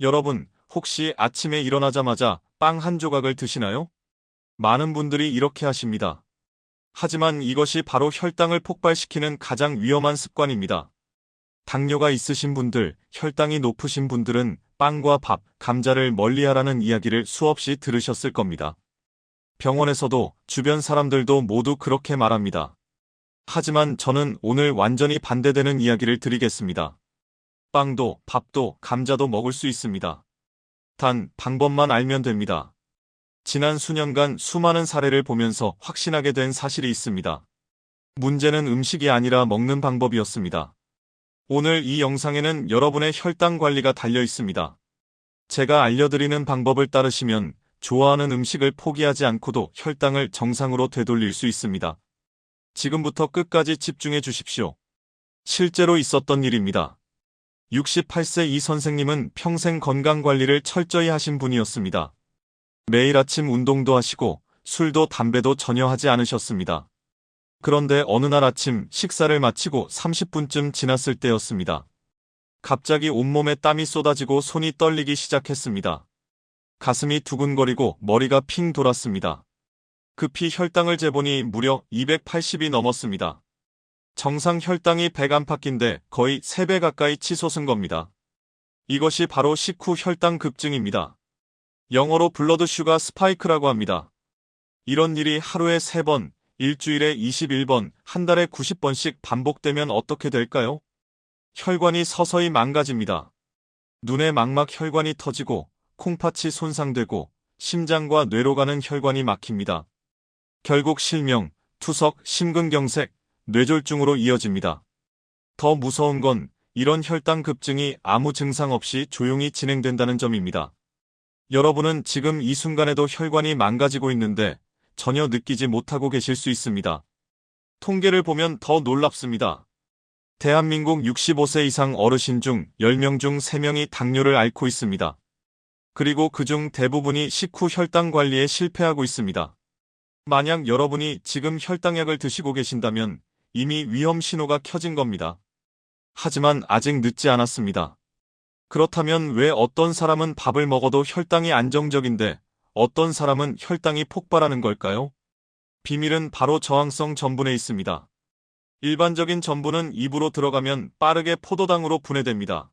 여러분, 혹시 아침에 일어나자마자 빵 한 조각을 드시나요? 많은 분들이 이렇게 하십니다. 하지만 이것이 바로 혈당을 폭발시키는 가장 위험한 습관입니다. 당뇨가 있으신 분들, 혈당이 높으신 분들은 빵과 밥, 감자를 멀리하라는 이야기를 수없이 들으셨을 겁니다. 병원에서도 주변 사람들도 모두 그렇게 말합니다. 하지만 저는 오늘 완전히 반대되는 이야기를 드리겠습니다. 빵도, 밥도, 감자도 먹을 수 있습니다. 단, 방법만 알면 됩니다. 지난 수년간 수많은 사례를 보면서 확신하게 된 사실이 있습니다. 문제는 음식이 아니라 먹는 방법이었습니다. 오늘 이 영상에는 여러분의 혈당 관리가 달려 있습니다. 제가 알려드리는 방법을 따르시면 좋아하는 음식을 포기하지 않고도 혈당을 정상으로 되돌릴 수 있습니다. 지금부터 끝까지 집중해 주십시오. 실제로 있었던 일입니다. 68세 이 선생님은 평생 건강 관리를 철저히 하신 분이었습니다. 매일 아침 운동도 하시고 술도 담배도 전혀 하지 않으셨습니다. 그런데 어느 날 아침 식사를 마치고 30분쯤 지났을 때였습니다. 갑자기 온몸에 땀이 쏟아지고 손이 떨리기 시작했습니다. 가슴이 두근거리고 머리가 핑 돌았습니다. 급히 혈당을 재보니 무려 280이 넘었습니다. 정상 혈당이 100 안팎인데 거의 3배 가까이 치솟은 겁니다. 이것이 바로 식후 혈당 급증입니다. 영어로 블러드 슈가 스파이크라고 합니다. 이런 일이 하루에 3번, 일주일에 21번, 한 달에 90번씩 반복되면 어떻게 될까요? 혈관이 서서히 망가집니다. 눈의 망막 혈관이 터지고 콩팥이 손상되고 심장과 뇌로 가는 혈관이 막힙니다. 결국 실명, 투석, 심근경색, 뇌졸중으로 이어집니다. 더 무서운 건 이런 혈당 급증이 아무 증상 없이 조용히 진행된다는 점입니다. 여러분은 지금 이 순간에도 혈관이 망가지고 있는데 전혀 느끼지 못하고 계실 수 있습니다. 통계를 보면 더 놀랍습니다. 대한민국 65세 이상 어르신 중 10명 중 3명이 당뇨를 앓고 있습니다. 그리고 그중 대부분이 식후 혈당 관리에 실패하고 있습니다. 만약 여러분이 지금 혈당약을 드시고 계신다면 이미 위험 신호가 켜진 겁니다. 하지만 아직 늦지 않았습니다. 그렇다면 왜 어떤 사람은 밥을 먹어도 혈당이 안정적인데 어떤 사람은 혈당이 폭발하는 걸까요? 비밀은 바로 저항성 전분에 있습니다. 일반적인 전분은 입으로 들어가면 빠르게 포도당으로 분해됩니다.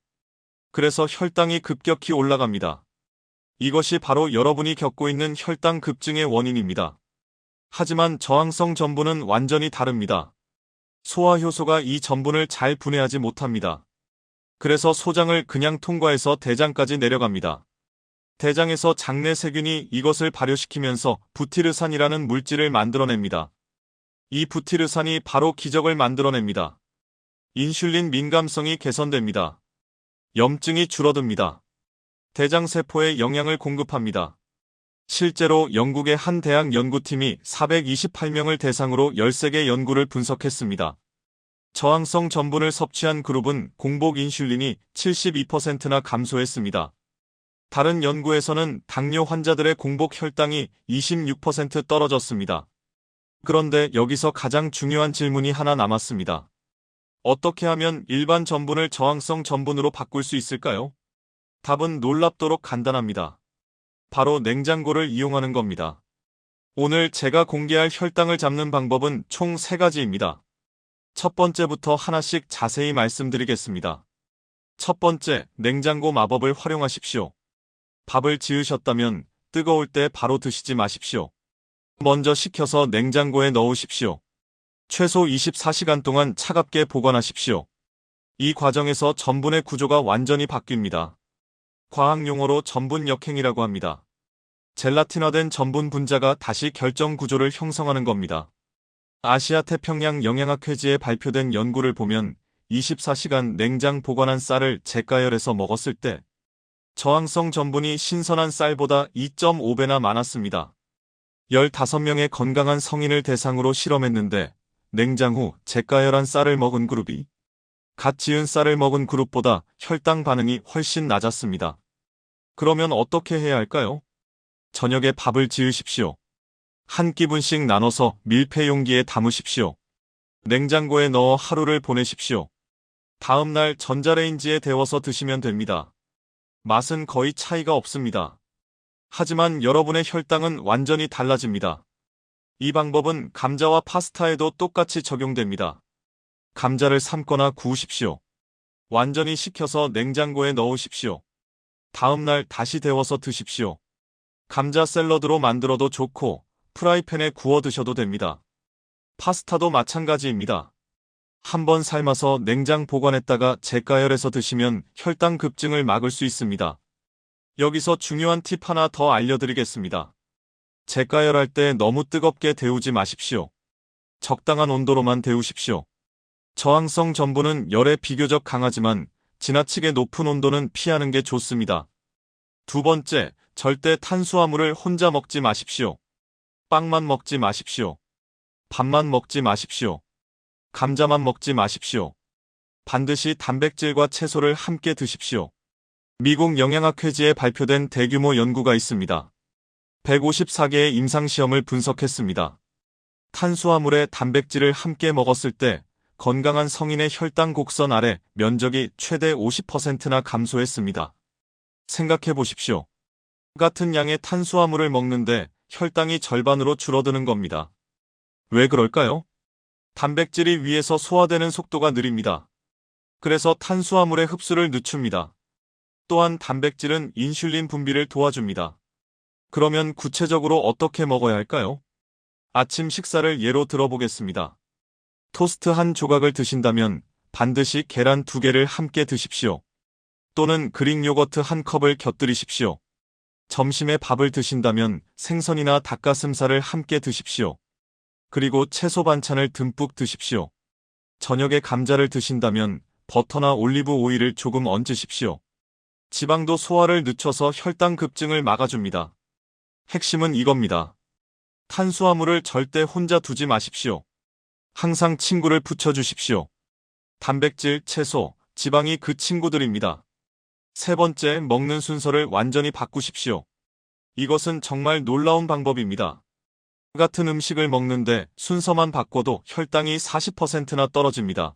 그래서 혈당이 급격히 올라갑니다. 이것이 바로 여러분이 겪고 있는 혈당 급증의 원인입니다. 하지만 저항성 전분은 완전히 다릅니다. 소화 효소가 이 전분을 잘 분해하지 못합니다. 그래서 소장을 그냥 통과해서 대장까지 내려갑니다. 대장에서 장내 세균이 이것을 발효시키면서 부티르산이라는 물질을 만들어냅니다. 이 부티르산이 바로 기적을 만들어냅니다. 인슐린 민감성이 개선됩니다. 염증이 줄어듭니다. 대장세포에 영양을 공급합니다. 실제로 영국의 한 대학 연구팀이 428명을 대상으로 13개 연구를 분석했습니다. 저항성 전분을 섭취한 그룹은 공복 인슐린이 72%나 감소했습니다. 다른 연구에서는 당뇨 환자들의 공복 혈당이 26% 떨어졌습니다. 그런데 여기서 가장 중요한 질문이 하나 남았습니다. 어떻게 하면 일반 전분을 저항성 전분으로 바꿀 수 있을까요? 답은 놀랍도록 간단합니다. 바로 냉장고를 이용하는 겁니다. 오늘 제가 공개할 혈당을 잡는 방법은 총 3가지입니다. 첫 번째부터 하나씩 자세히 말씀드리겠습니다. 첫 번째, 냉장고 마법을 활용하십시오. 밥을 지으셨다면 뜨거울 때 바로 드시지 마십시오. 먼저 식혀서 냉장고에 넣으십시오. 최소 24시간 동안 차갑게 보관하십시오. 이 과정에서 전분의 구조가 완전히 바뀝니다. 과학 용어로 전분 역행이라고 합니다. 젤라틴화된 전분 분자가 다시 결정 구조를 형성하는 겁니다. 아시아 태평양 영양학 회지에 발표된 연구를 보면 24시간 냉장 보관한 쌀을 재가열해서 먹었을 때 저항성 전분이 신선한 쌀보다 2.5배나 많았습니다. 15명의 건강한 성인을 대상으로 실험했는데 냉장 후 재가열한 쌀을 먹은 그룹이 갓 지은 쌀을 먹은 그룹보다 혈당 반응이 훨씬 낮았습니다. 그러면 어떻게 해야 할까요? 저녁에 밥을 지으십시오. 한 끼분씩 나눠서 밀폐 용기에 담으십시오. 냉장고에 넣어 하루를 보내십시오. 다음 날 전자레인지에 데워서 드시면 됩니다. 맛은 거의 차이가 없습니다. 하지만 여러분의 혈당은 완전히 달라집니다. 이 방법은 감자와 파스타에도 똑같이 적용됩니다. 감자를 삶거나 구우십시오. 완전히 식혀서 냉장고에 넣으십시오. 다음날 다시 데워서 드십시오. 감자 샐러드로 만들어도 좋고 프라이팬에 구워 드셔도 됩니다. 파스타도 마찬가지입니다. 한번 삶아서 냉장 보관했다가 재가열해서 드시면 혈당 급증을 막을 수 있습니다. 여기서 중요한 팁 하나 더 알려드리겠습니다. 재가열할 때 너무 뜨겁게 데우지 마십시오. 적당한 온도로만 데우십시오. 저항성 전분은 열에 비교적 강하지만 지나치게 높은 온도는 피하는 게 좋습니다. 두 번째, 절대 탄수화물을 혼자 먹지 마십시오. 빵만 먹지 마십시오. 밥만 먹지 마십시오. 감자만 먹지 마십시오. 반드시 단백질과 채소를 함께 드십시오. 미국 영양학 회지에 발표된 대규모 연구가 있습니다. 154개의 임상시험을 분석했습니다. 탄수화물에 단백질을 함께 먹었을 때 건강한 성인의 혈당 곡선 아래 면적이 최대 50%나 감소했습니다. 생각해 보십시오. 같은 양의 탄수화물을 먹는데 혈당이 절반으로 줄어드는 겁니다. 왜 그럴까요? 단백질이 위에서 소화되는 속도가 느립니다. 그래서 탄수화물의 흡수를 늦춥니다. 또한 단백질은 인슐린 분비를 도와줍니다. 그러면 구체적으로 어떻게 먹어야 할까요? 아침 식사를 예로 들어보겠습니다. 토스트 한 조각을 드신다면 반드시 계란 두 개를 함께 드십시오. 또는 그릭 요거트 한 컵을 곁들이십시오. 점심에 밥을 드신다면 생선이나 닭가슴살을 함께 드십시오. 그리고 채소 반찬을 듬뿍 드십시오. 저녁에 감자를 드신다면 버터나 올리브 오일을 조금 얹으십시오. 지방도 소화를 늦춰서 혈당 급증을 막아줍니다. 핵심은 이겁니다. 탄수화물을 절대 혼자 두지 마십시오. 항상 친구를 붙여주십시오. 단백질, 채소, 지방이 그 친구들입니다. 세 번째, 먹는 순서를 완전히 바꾸십시오. 이것은 정말 놀라운 방법입니다. 같은 음식을 먹는데 순서만 바꿔도 혈당이 40%나 떨어집니다.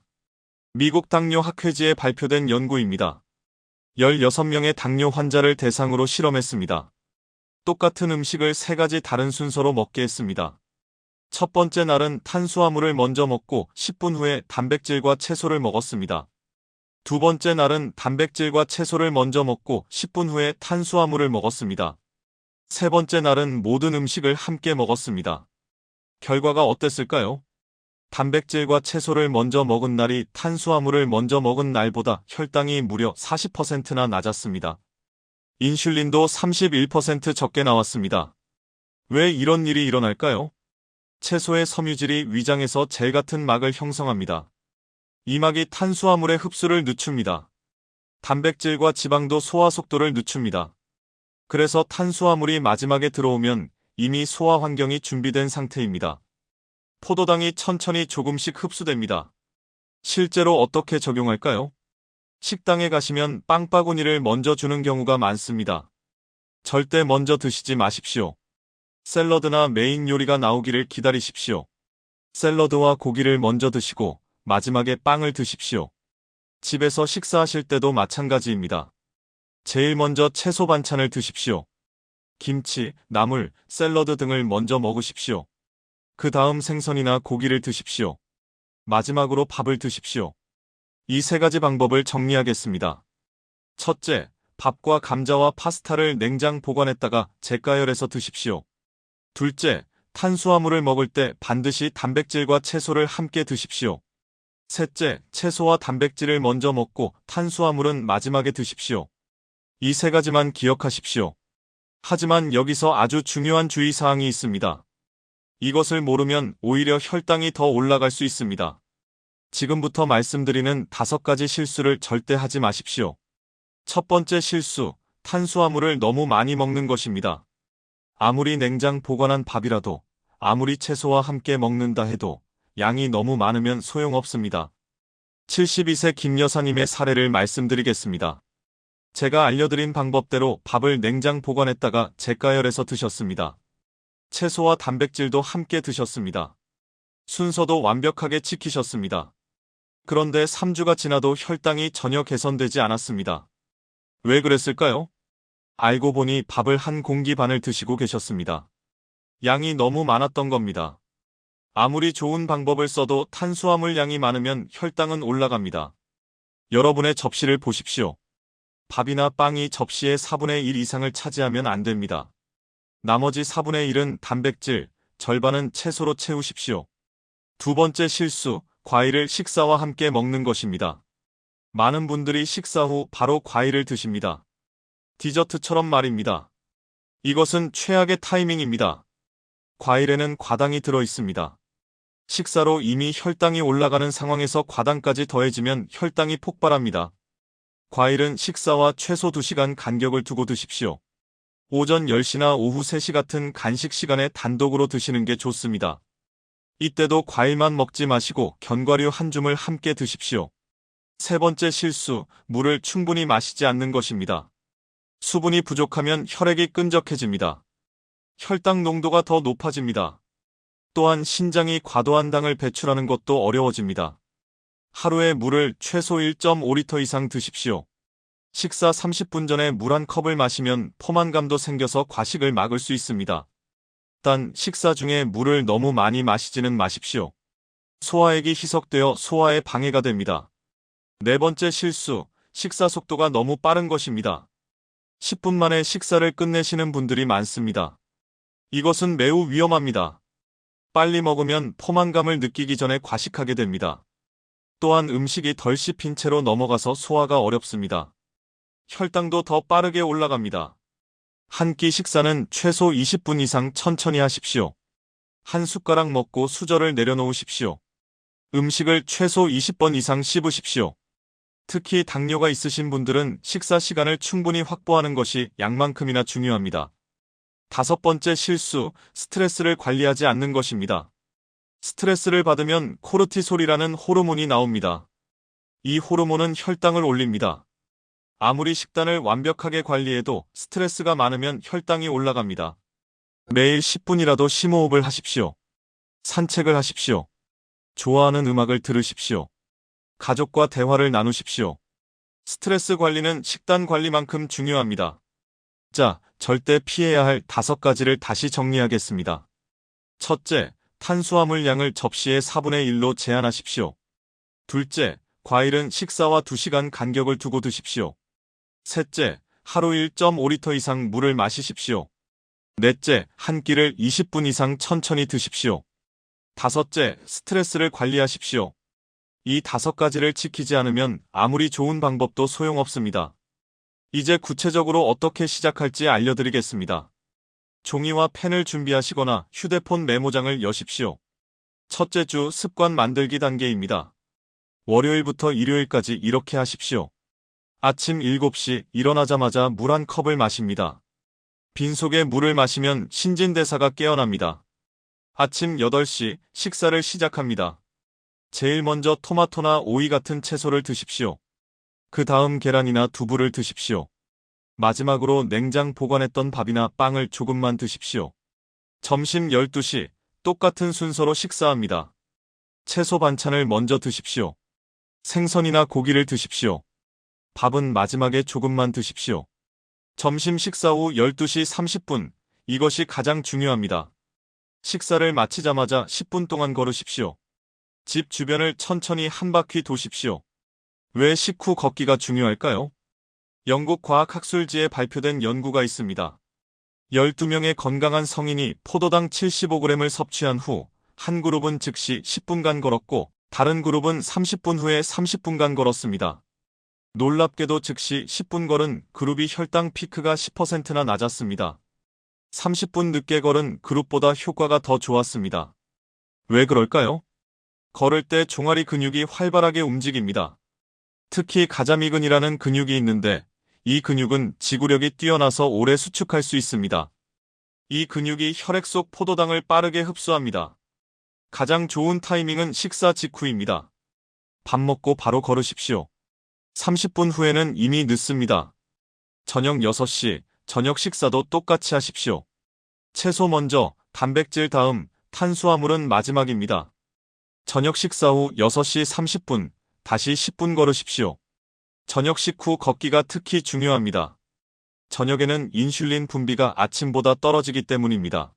미국 당뇨 학회지에 발표된 연구입니다. 16명의 당뇨 환자를 대상으로 실험했습니다. 똑같은 음식을 세 가지 다른 순서로 먹게 했습니다. 첫 번째 날은 탄수화물을 먼저 먹고 10분 후에 단백질과 채소를 먹었습니다. 두 번째 날은 단백질과 채소를 먼저 먹고 10분 후에 탄수화물을 먹었습니다. 세 번째 날은 모든 음식을 함께 먹었습니다. 결과가 어땠을까요? 단백질과 채소를 먼저 먹은 날이 탄수화물을 먼저 먹은 날보다 혈당이 무려 40%나 낮았습니다. 인슐린도 31% 적게 나왔습니다. 왜 이런 일이 일어날까요? 채소의 섬유질이 위장에서 젤 같은 막을 형성합니다. 이 막이 탄수화물의 흡수를 늦춥니다. 단백질과 지방도 소화 속도를 늦춥니다. 그래서 탄수화물이 마지막에 들어오면 이미 소화 환경이 준비된 상태입니다. 포도당이 천천히 조금씩 흡수됩니다. 실제로 어떻게 적용할까요? 식당에 가시면 빵바구니를 먼저 주는 경우가 많습니다. 절대 먼저 드시지 마십시오. 샐러드나 메인 요리가 나오기를 기다리십시오. 샐러드와 고기를 먼저 드시고 마지막에 빵을 드십시오. 집에서 식사하실 때도 마찬가지입니다. 제일 먼저 채소 반찬을 드십시오. 김치, 나물, 샐러드 등을 먼저 먹으십시오. 그 다음 생선이나 고기를 드십시오. 마지막으로 밥을 드십시오. 이 세 가지 방법을 정리하겠습니다. 첫째, 밥과 감자와 파스타를 냉장 보관했다가 재가열해서 드십시오. 둘째, 탄수화물을 먹을 때 반드시 단백질과 채소를 함께 드십시오. 셋째, 채소와 단백질을 먼저 먹고 탄수화물은 마지막에 드십시오. 이 세 가지만 기억하십시오. 하지만 여기서 아주 중요한 주의사항이 있습니다. 이것을 모르면 오히려 혈당이 더 올라갈 수 있습니다. 지금부터 말씀드리는 다섯 가지 실수를 절대 하지 마십시오. 첫 번째 실수, 탄수화물을 너무 많이 먹는 것입니다. 아무리 냉장 보관한 밥이라도 아무리 채소와 함께 먹는다 해도 양이 너무 많으면 소용없습니다. 72세 김 여사님의 사례를 말씀드리겠습니다. 제가 알려드린 방법대로 밥을 냉장 보관했다가 재가열해서 드셨습니다. 채소와 단백질도 함께 드셨습니다. 순서도 완벽하게 지키셨습니다. 그런데 3주가 지나도 혈당이 전혀 개선되지 않았습니다. 왜 그랬을까요? 알고 보니 밥을 한 공기 반을 드시고 계셨습니다. 양이 너무 많았던 겁니다. 아무리 좋은 방법을 써도 탄수화물 양이 많으면 혈당은 올라갑니다. 여러분의 접시를 보십시오. 밥이나 빵이 접시의 4분의 1 이상을 차지하면 안 됩니다. 나머지 4분의 1은 단백질, 절반은 채소로 채우십시오. 두 번째 실수, 과일을 식사와 함께 먹는 것입니다. 많은 분들이 식사 후 바로 과일을 드십니다. 디저트처럼 말입니다. 이것은 최악의 타이밍입니다. 과일에는 과당이 들어 있습니다. 식사로 이미 혈당이 올라가는 상황에서 과당까지 더해지면 혈당이 폭발합니다. 과일은 식사와 최소 2시간 간격을 두고 드십시오. 오전 10시나 오후 3시 같은 간식 시간에 단독으로 드시는 게 좋습니다. 이때도 과일만 먹지 마시고 견과류 한 줌을 함께 드십시오. 세 번째 실수, 물을 충분히 마시지 않는 것입니다. 수분이 부족하면 혈액이 끈적해집니다. 혈당 농도가 더 높아집니다. 또한 신장이 과도한 당을 배출하는 것도 어려워집니다. 하루에 물을 최소 1.5리터 이상 드십시오. 식사 30분 전에 물 한 컵을 마시면 포만감도 생겨서 과식을 막을 수 있습니다. 단 식사 중에 물을 너무 많이 마시지는 마십시오. 소화액이 희석되어 소화에 방해가 됩니다. 네 번째 실수, 식사 속도가 너무 빠른 것입니다. 10분 만에 식사를 끝내시는 분들이 많습니다. 이것은 매우 위험합니다. 빨리 먹으면 포만감을 느끼기 전에 과식하게 됩니다. 또한 음식이 덜 씹힌 채로 넘어가서 소화가 어렵습니다. 혈당도 더 빠르게 올라갑니다. 한 끼 식사는 최소 20분 이상 천천히 하십시오. 한 숟가락 먹고 수저를 내려놓으십시오. 음식을 최소 20번 이상 씹으십시오. 특히 당뇨가 있으신 분들은 식사 시간을 충분히 확보하는 것이 양만큼이나 중요합니다. 다섯 번째 실수, 스트레스를 관리하지 않는 것입니다. 스트레스를 받으면 코르티솔이라는 호르몬이 나옵니다. 이 호르몬은 혈당을 올립니다. 아무리 식단을 완벽하게 관리해도 스트레스가 많으면 혈당이 올라갑니다. 매일 10분이라도 심호흡을 하십시오. 산책을 하십시오. 좋아하는 음악을 들으십시오. 가족과 대화를 나누십시오. 스트레스 관리는 식단 관리만큼 중요합니다. 자, 절대 피해야 할 다섯 가지를 다시 정리하겠습니다. 첫째, 탄수화물 양을 접시의 4분의 1로 제한하십시오. 둘째, 과일은 식사와 2시간 간격을 두고 드십시오. 셋째, 하루 1.5리터 이상 물을 마시십시오. 넷째, 한 끼를 20분 이상 천천히 드십시오. 다섯째, 스트레스를 관리하십시오. 이 다섯 가지를 지키지 않으면 아무리 좋은 방법도 소용없습니다. 이제 구체적으로 어떻게 시작할지 알려드리겠습니다. 종이와 펜을 준비하시거나 휴대폰 메모장을 여십시오. 첫째 주 습관 만들기 단계입니다. 월요일부터 일요일까지 이렇게 하십시오. 아침 7시 일어나자마자 물 한 컵을 마십니다. 빈속에 물을 마시면 신진대사가 깨어납니다. 아침 8시 식사를 시작합니다. 제일 먼저 토마토나 오이 같은 채소를 드십시오. 그 다음 계란이나 두부를 드십시오. 마지막으로 냉장 보관했던 밥이나 빵을 조금만 드십시오. 점심 12시 똑같은 순서로 식사합니다. 채소 반찬을 먼저 드십시오. 생선이나 고기를 드십시오. 밥은 마지막에 조금만 드십시오. 점심 식사 후 12시 30분, 이것이 가장 중요합니다. 식사를 마치자마자 10분 동안 걸으십시오. 집 주변을 천천히 한 바퀴 도십시오. 왜 식후 걷기가 중요할까요? 영국 과학학술지에 발표된 연구가 있습니다. 12명의 건강한 성인이 포도당 75g을 섭취한 후 한 그룹은 즉시 10분간 걸었고 다른 그룹은 30분 후에 30분간 걸었습니다. 놀랍게도 즉시 10분 걸은 그룹이 혈당 피크가 10%나 낮았습니다. 30분 늦게 걸은 그룹보다 효과가 더 좋았습니다. 왜 그럴까요? 걸을 때 종아리 근육이 활발하게 움직입니다. 특히 가자미근이라는 근육이 있는데 이 근육은 지구력이 뛰어나서 오래 수축할 수 있습니다. 이 근육이 혈액 속 포도당을 빠르게 흡수합니다. 가장 좋은 타이밍은 식사 직후입니다. 밥 먹고 바로 걸으십시오. 30분 후에는 이미 늦습니다. 저녁 6시, 저녁 식사도 똑같이 하십시오. 채소 먼저, 단백질 다음, 탄수화물은 마지막입니다. 저녁 식사 후 6시 30분, 다시 10분 걸으십시오. 저녁 식후 걷기가 특히 중요합니다. 저녁에는 인슐린 분비가 아침보다 떨어지기 때문입니다.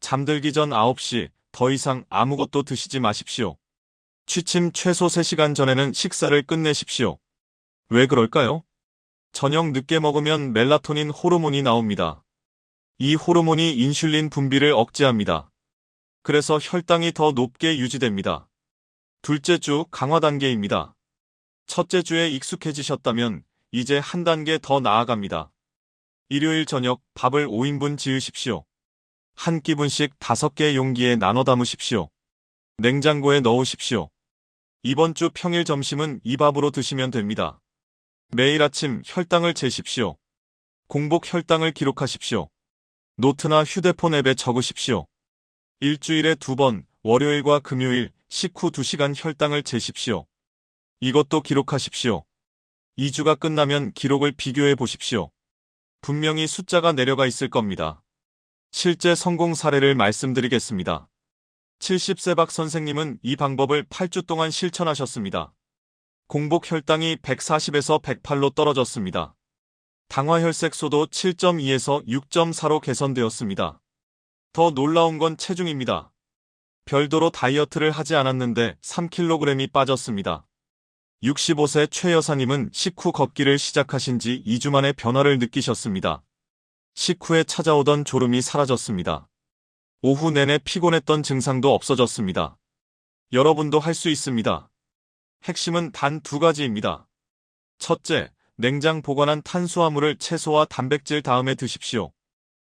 잠들기 전 9시 더 이상 아무것도 드시지 마십시오. 취침 최소 3시간 전에는 식사를 끝내십시오. 왜 그럴까요? 저녁 늦게 먹으면 멜라토닌 호르몬이 나옵니다. 이 호르몬이 인슐린 분비를 억제합니다. 그래서 혈당이 더 높게 유지됩니다. 둘째 주 강화 단계입니다. 첫째 주에 익숙해지셨다면 이제 한 단계 더 나아갑니다. 일요일 저녁 밥을 5인분 지으십시오. 한 끼분씩 5개 용기에 나눠 담으십시오. 냉장고에 넣으십시오. 이번 주 평일 점심은 이 밥으로 드시면 됩니다. 매일 아침 혈당을 재십시오. 공복 혈당을 기록하십시오. 노트나 휴대폰 앱에 적으십시오. 일주일에 두 번, 월요일과 금요일, 식후 2시간 혈당을 재십시오. 이것도 기록하십시오. 2주가 끝나면 기록을 비교해 보십시오. 분명히 숫자가 내려가 있을 겁니다. 실제 성공 사례를 말씀드리겠습니다. 70세 박 선생님은 이 방법을 8주 동안 실천하셨습니다. 공복 혈당이 140에서 108로 떨어졌습니다. 당화혈색소도 7.2에서 6.4로 개선되었습니다. 더 놀라운 건 체중입니다. 별도로 다이어트를 하지 않았는데 3kg이 빠졌습니다. 65세 최 여사님은 식후 걷기를 시작하신 지 2주 만에 변화를 느끼셨습니다. 식후에 찾아오던 졸음이 사라졌습니다. 오후 내내 피곤했던 증상도 없어졌습니다. 여러분도 할 수 있습니다. 핵심은 단 두 가지입니다. 첫째, 냉장 보관한 탄수화물을 채소와 단백질 다음에 드십시오.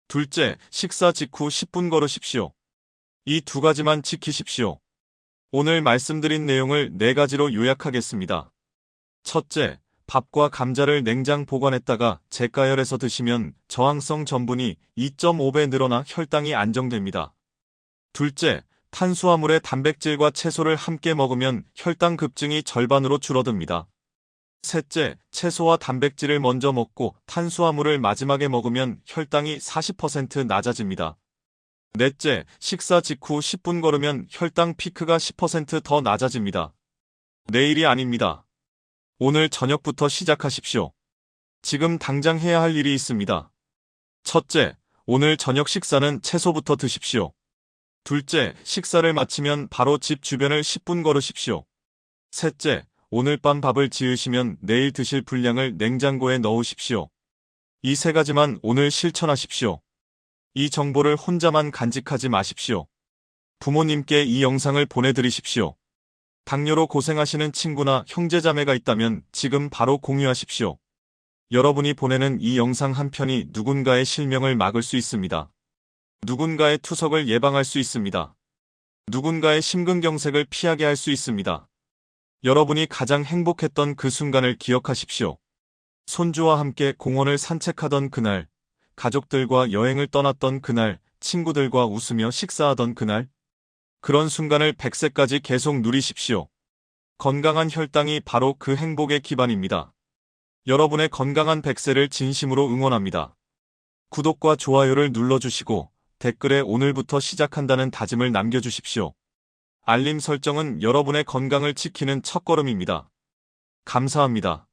둘째, 식사 직후 10분 걸으십시오. 이 두 가지만 지키십시오. 오늘 말씀드린 내용을 네 가지로 요약하겠습니다. 첫째, 밥과 감자를 냉장 보관했다가 재가열해서 드시면 저항성 전분이 2.5배 늘어나 혈당이 안정됩니다. 둘째, 탄수화물에 단백질과 채소를 함께 먹으면 혈당 급증이 절반으로 줄어듭니다. 셋째, 채소와 단백질을 먼저 먹고 탄수화물을 마지막에 먹으면 혈당이 40% 낮아집니다. 넷째, 식사 직후 10분 걸으면 혈당 피크가 10%더 낮아집니다. 내일이 아닙니다. 오늘 저녁부터 시작하십시오. 지금 당장 해야 할 일이 있습니다. 첫째, 오늘 저녁 식사는 채소부터 드십시오. 둘째, 식사를 마치면 바로 집 주변을 10분 걸으십시오. 셋째, 오늘 밤 밥을 지으시면 내일 드실 분량을 냉장고에 넣으십시오. 이 세 가지만 오늘 실천하십시오. 이 정보를 혼자만 간직하지 마십시오. 부모님께 이 영상을 보내드리십시오. 당뇨로 고생하시는 친구나 형제자매가 있다면 지금 바로 공유하십시오. 여러분이 보내는 이 영상 한 편이 누군가의 실명을 막을 수 있습니다. 누군가의 투석을 예방할 수 있습니다. 누군가의 심근경색을 피하게 할 수 있습니다. 여러분이 가장 행복했던 그 순간을 기억하십시오. 손주와 함께 공원을 산책하던 그날, 가족들과 여행을 떠났던 그날, 친구들과 웃으며 식사하던 그날, 그런 순간을 100세까지 계속 누리십시오. 건강한 혈당이 바로 그 행복의 기반입니다. 여러분의 건강한 100세를 진심으로 응원합니다. 구독과 좋아요를 눌러주시고 댓글에 오늘부터 시작한다는 다짐을 남겨주십시오. 알림 설정은 여러분의 건강을 지키는 첫걸음입니다. 감사합니다.